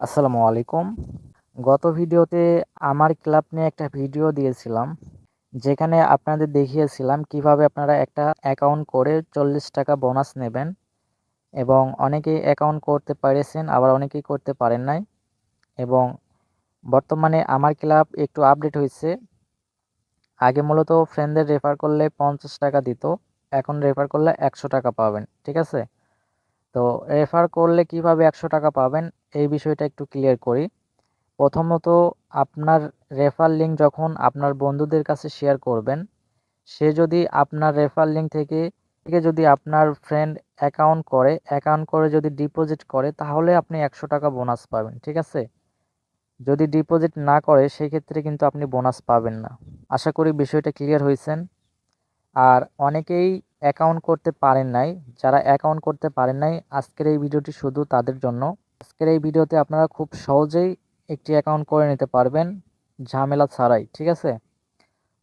আসসালামু আলাইকুম। গত ভিডিওতে আমার ক্লাব নিয়ে একটা ভিডিও দিয়েছিলাম, যেখানে আপনাদের দেখিয়েছিলাম কীভাবে আপনারা একটা অ্যাকাউন্ট করে চল্লিশ টাকা বোনাস নেবেন এবং অনেকেই অ্যাকাউন্ট করতে পেরেছেন, আবার অনেকেই করতে পারেন নাই। এবং বর্তমানে আমার ক্লাব একটু আপডেট হয়েছে। আগে মূলত ফ্রেন্ডদের রেফার করলে পঞ্চাশ টাকা দিত, এখন রেফার করলে একশো টাকা পাবেন, ঠিক আছে? তো রেফার করলে কীভাবে একশো টাকা পাবেন এই বিষয়টা একটু ক্লিয়ার করি। প্রথমত, আপনার রেফার লিঙ্ক যখন আপনার বন্ধুদের কাছে শেয়ার করবেন, সে যদি আপনার রেফার লিঙ্ক থেকে থেকে যদি আপনার ফ্রেন্ড অ্যাকাউন্ট করে অ্যাকাউন্ট করে যদি ডিপোজিট করে, তাহলে আপনি একশো টাকা বোনাস পাবেন, ঠিক আছে? যদি ডিপোজিট না করে, সেক্ষেত্রে কিন্তু আপনি বোনাস পাবেন না। আশা করি বিষয়টা ক্লিয়ার হয়েছেন আর অনেকেই অ্যাকাউন্ট করতে পারেন নাই। যারা অ্যাকাউন্ট করতে পারেন নাই, আজকের এই ভিডিওটি শুধু তাদের জন্য। আজকের এই ভিডিওতে আপনারা খুব সহজেই একটি অ্যাকাউন্ট করে নিতে পারবেন ঝামেলা ছাড়াই, ঠিক আছে?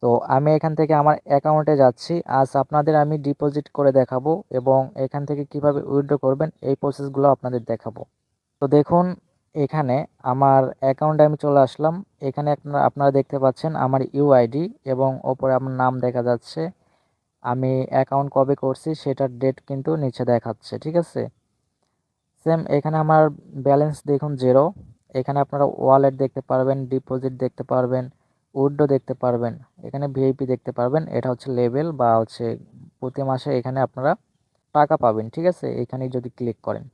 তো আমি এখান থেকে আমার অ্যাকাউন্টে যাচ্ছি। আজ আপনাদের আমি ডিপোজিট করে দেখাবো এবং এখান থেকে কীভাবে উইথড্র করবেন এই প্রসেসগুলো আপনাদের দেখাবো। তো দেখুন, এখানে আমার অ্যাকাউন্টে আমি চলে আসলাম। এখানে আপনারা আপনারা দেখতে পাচ্ছেন আমার ইউআইডি এবং ওপরে আমার নাম দেখা যাচ্ছে। আমি অ্যাকাউন্ট কবে করছি সেটার ডেট কিন্তু নিচে দেখাচ্ছে, ঠিক আছে? সেম এখানে আমার ব্যালেন্স দেখুন জিরো এখানে আপনারা ওয়ালেট দেখতে পারবেন ডিপোজিট দেখতে পারবেন উড্ডো দেখতে পারবেন, এখানে ভিআইপি দেখতে পারবেন। এটা হচ্ছে লেভেল বা হচ্ছে প্রতি মাসে এখানে আপনারা টাকা পাবেন, ঠিক আছে? এখানে যদি ক্লিক করেন।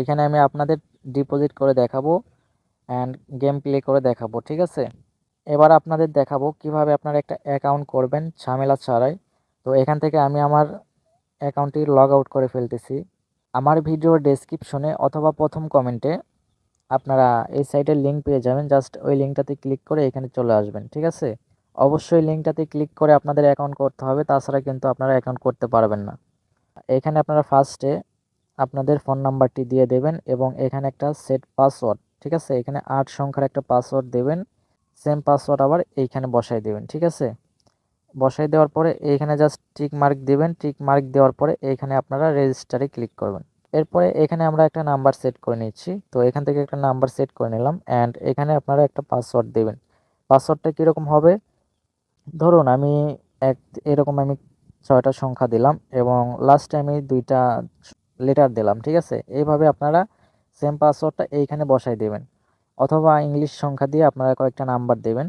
এখানে আমি আপনাদের ডিপোজিট করে দেখাবো অ্যান্ড গেম প্লে করে দেখাবো, ঠিক আছে? এবার আপনাদের দেখাবো কীভাবে আপনারা একটা অ্যাকাউন্ট করবেন, ঝামেলা ছাড়াই। তো এখান থেকে আমি আমার অ্যাকাউন্টটি লগ আউট করে ফেলতেছি। আমার ভিডিওর ডেসক্রিপশনে অথবা প্রথম কমেন্টে আপনারা এই সাইটের লিঙ্ক পেয়ে যাবেন। জাস্ট ওই লিঙ্কটাতে ক্লিক করে এখানে চলে আসবেন, ঠিক আছে? অবশ্যই লিঙ্কটাতে ক্লিক করে আপনাদের অ্যাকাউন্ট করতে হবে, তাছাড়া কিন্তু আপনারা অ্যাকাউন্ট করতে পারবেন না। এখানে আপনারা ফার্স্টে আপনাদের ফোন নাম্বারটি দিয়ে দেবেন এবং এখানে একটা সেট পাসওয়ার্ড ঠিক আছে? এখানে আট সংখ্যার একটা পাসওয়ার্ড দেবেন সেম পাসওয়ার্ড আবার এইখানে বসাই দেবেন, ঠিক আছে? বসাই দেওয়ার পরে এইখানে জাস্ট টিক মার্ক দেবেন টিক মার্ক দেওয়ার পরে এইখানে আপনারা রেজিস্টারে ক্লিক করবেন। এরপরে এখানে আমরা একটা নাম্বার সেট করে নিচ্ছি। তো এখান থেকে একটা নাম্বার সেট করে নিলাম অ্যান্ড এখানে আপনারা একটা পাসওয়ার্ড দেবেন। পাসওয়ার্ডটা কীরকম হবে? ধরুন আমি এক, এরকম আমি ছয়টা সংখ্যা দিলাম এবং লাস্টে আমি দুইটা লেটার দিলাম, ঠিক আছে? এইভাবে আপনারা সেম পাসওয়ার্ডটা এইখানে বসাই দেবেন। অথবা ইংলিশ সংখ্যা দিয়ে আপনারা কয়েকটা নাম্বার দেবেন।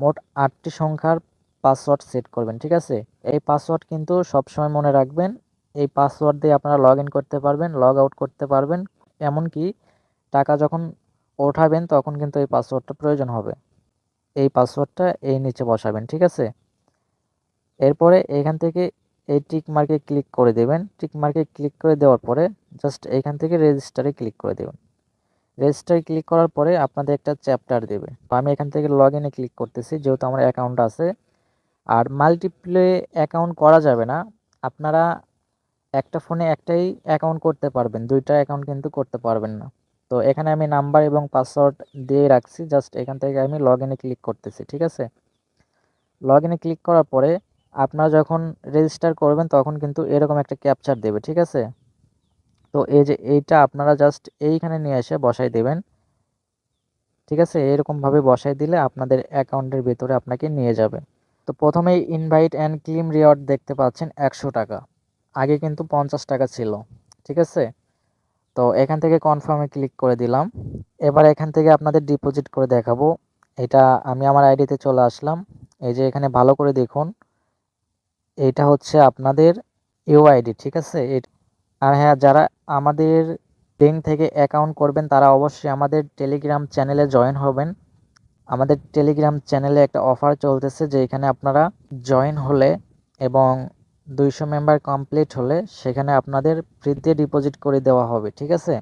মোট আটটি সংখ্যার পাসওয়ার্ড সেট করবেন, ঠিক আছে? এই পাসওয়ার্ড কিন্তু সবসময় মনে রাখবেন এই পাসওয়ার্ড দিয়ে আপনারা লগ ইন করতে পারবেন লগ আউট করতে পারবেন। এমনকি টাকা যখন ওঠাবেন, তখন কিন্তু এই পাসওয়ার্ডটা প্রয়োজন হবে। এই পাসওয়ার্ডটা এই নিচে বসাবেন, ঠিক আছে? এরপরে এখান থেকে এই টিক মার্কে ক্লিক করে দেবেন। টিক মার্কে ক্লিক করে দেওয়ার পরে জাস্ট এখান থেকে রেজিস্টারে ক্লিক করে দেবেন। রেজিস্টারে ক্লিক করার পরে আপনাদের একটা চ্যাপ্টার দেবে। তো আমি এখান থেকে লগ ইনে ক্লিক করতেছি, যেহেতু আমার অ্যাকাউন্ট আছে। আর মাল্টিপ্লে অ্যাকাউন্ট করা যাবে না। আপনারা একটা ফোনে একটাই অ্যাকাউন্ট করতে পারবেন, দুইটা অ্যাকাউন্ট কিন্তু করতে পারবেন না। তো এখানে আমি নাম্বার এবং পাসওয়ার্ড দিয়ে রাখছি জাস্ট এখান থেকে আমি লগ ইনে ক্লিক করতেছি, ঠিক আছে? লগ ইনে ক্লিক করার পরে আপনারা যখন রেজিস্টার করবেন, তখন কিন্তু এরকম একটা ক্যাপচার দেবে, ঠিক আছে? তো এই যে এইটা আপনারা জাস্ট এইখানে নিয়ে এসে বসাই দেবেন, ঠিক আছে? এরকমভাবে বসাই দিলে আপনাদের অ্যাকাউন্টের ভেতরে আপনাকে নিয়ে যাবে। তো প্রথমেই ইনভাইট অ্যান্ড ক্লিম রিওয়ার্ড দেখতে পাচ্ছেন একশো টাকা। আগে কিন্তু পঞ্চাশ টাকা ছিল, ঠিক আছে? তো এখান থেকে কনফার্মে ক্লিক করে দিলাম। এবার এখান থেকে আপনাদের ডিপোজিট করে দেখাবো। এটা আমি আমার আইডিতে চলে আসলাম। এই যে এখানে ভালো করে দেখুন, এটা হচ্ছে আপনাদের ইউআইডি ঠিক আছে? আর হ্যাঁ যারা আমাদের ব্যাংক থেকে অ্যাকাউন্ট করবেন, তারা অবশ্যই আমাদের টেলিগ্রাম চ্যানেলে জয়েন হবেন। আমাদের টেলিগ্রাম চ্যানেলে একটা অফার চলতেছে, যে এখানে আপনারা জয়েন হলে এবং দুইশো মেম্বার কমপ্লিট হলে সেখানে আপনাদের ফ্রিতে ডিপোজিট করে দেওয়া হবে, ঠিক আছে?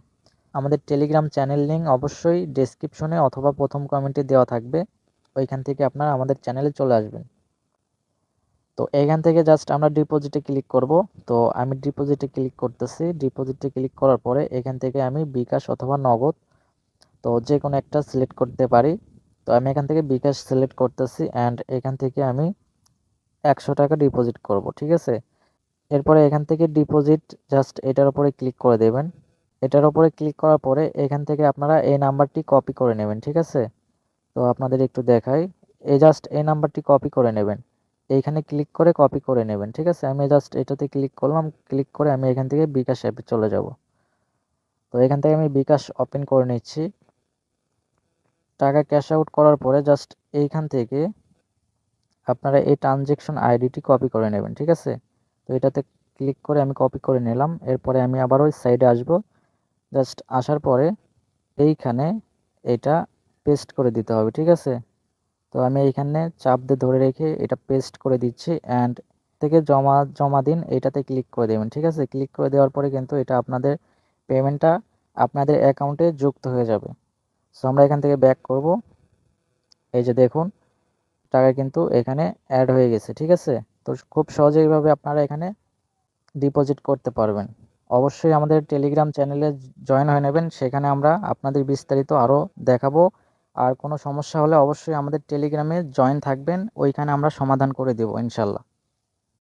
আমাদের টেলিগ্রাম চ্যানেল লিঙ্ক অবশ্যই ডেসক্রিপশনে অথবা প্রথম কমেন্টে দেওয়া থাকবে। ওইখান থেকে আপনারা আমাদের চ্যানেলে চলে আসবেন। তো এখান থেকে জাস্ট আমরা ডিপোজিটে ক্লিক করব। তো আমি ডিপোজিটে ক্লিক করতেছি। ডিপোজিটে ক্লিক করার পরে এখান থেকে আমি বিকাশ অথবা নগদ, তো যে কোনো একটা সিলেক্ট করতে পারি। তো আমি এখান থেকে বিকাশ সিলেক্ট করতেছি অ্যান্ড এখান থেকে আমি একশো টাকা ডিপোজিট করব, ঠিক আছে? এরপরে এখান থেকে ডিপোজিট জাস্ট এটার উপরে ক্লিক করে দেবেন। এটার উপরে ক্লিক করার পরে এখান থেকে আপনারা এই নাম্বারটি কপি করে নেবেন, ঠিক আছে? তো আপনাদের একটু দেখাই। এই জাস্ট এই নাম্বারটি কপি করে নেবেন। এইখানে ক্লিক করে কপি করে নেবেন, ঠিক আছে? আমি জাস্ট এটাতে ক্লিক করলাম ক্লিক করে আমি এখান থেকে বিকাশ অ্যাপে চলে যাব। তো এখান থেকে আমি বিকাশ ওপেন করে নিচ্ছি। টাকা ক্যাশ আউট করার পরে জাস্ট এইখান থেকে আপনারা এই ট্রানজেকশন আইডিটি কপি করে নেবেন, ঠিক আছে? তো এটাতে ক্লিক করে আমি কপি করে নিলাম, এরপরে আমি আবার ওই সাইডে আসব। জাস্ট আসার পরে এইখানে এটা পেস্ট করে দিতে হবে, ঠিক আছে? তো আমি এইখানে চাপ দিয়ে ধরে রেখে এটা পেস্ট করে দিচ্ছি অ্যান্ড থেকে জমা জমা দিন এইটাতে ক্লিক করে দেবেন, ঠিক আছে? ক্লিক করে দেওয়ার পরে কিন্তু এটা আপনাদের পেমেন্টটা আপনাদের অ্যাকাউন্টে যুক্ত হয়ে যাবে। সো আমরা এখান থেকে ব্যাক করব। এই যে দেখুন টাকা কিন্তু এখানে অ্যাড হয়ে গেছে, ঠিক আছে? তো খুব সহজেইভাবে আপনারা এখানে ডিপোজিট করতে পারবেন। অবশ্যই আমাদের টেলিগ্রাম চ্যানেলে জয়েন হয়ে নেবেন, সেখানে আমরা আপনাদের বিস্তারিত আরও দেখাবো। আর কোনো সমস্যা হলে অবশ্যই আমাদের টেলিগ্রামে জয়েন থাকবেন, ওইখানে আমরা সমাধান করে দেবো, ইনশাল্লাহ।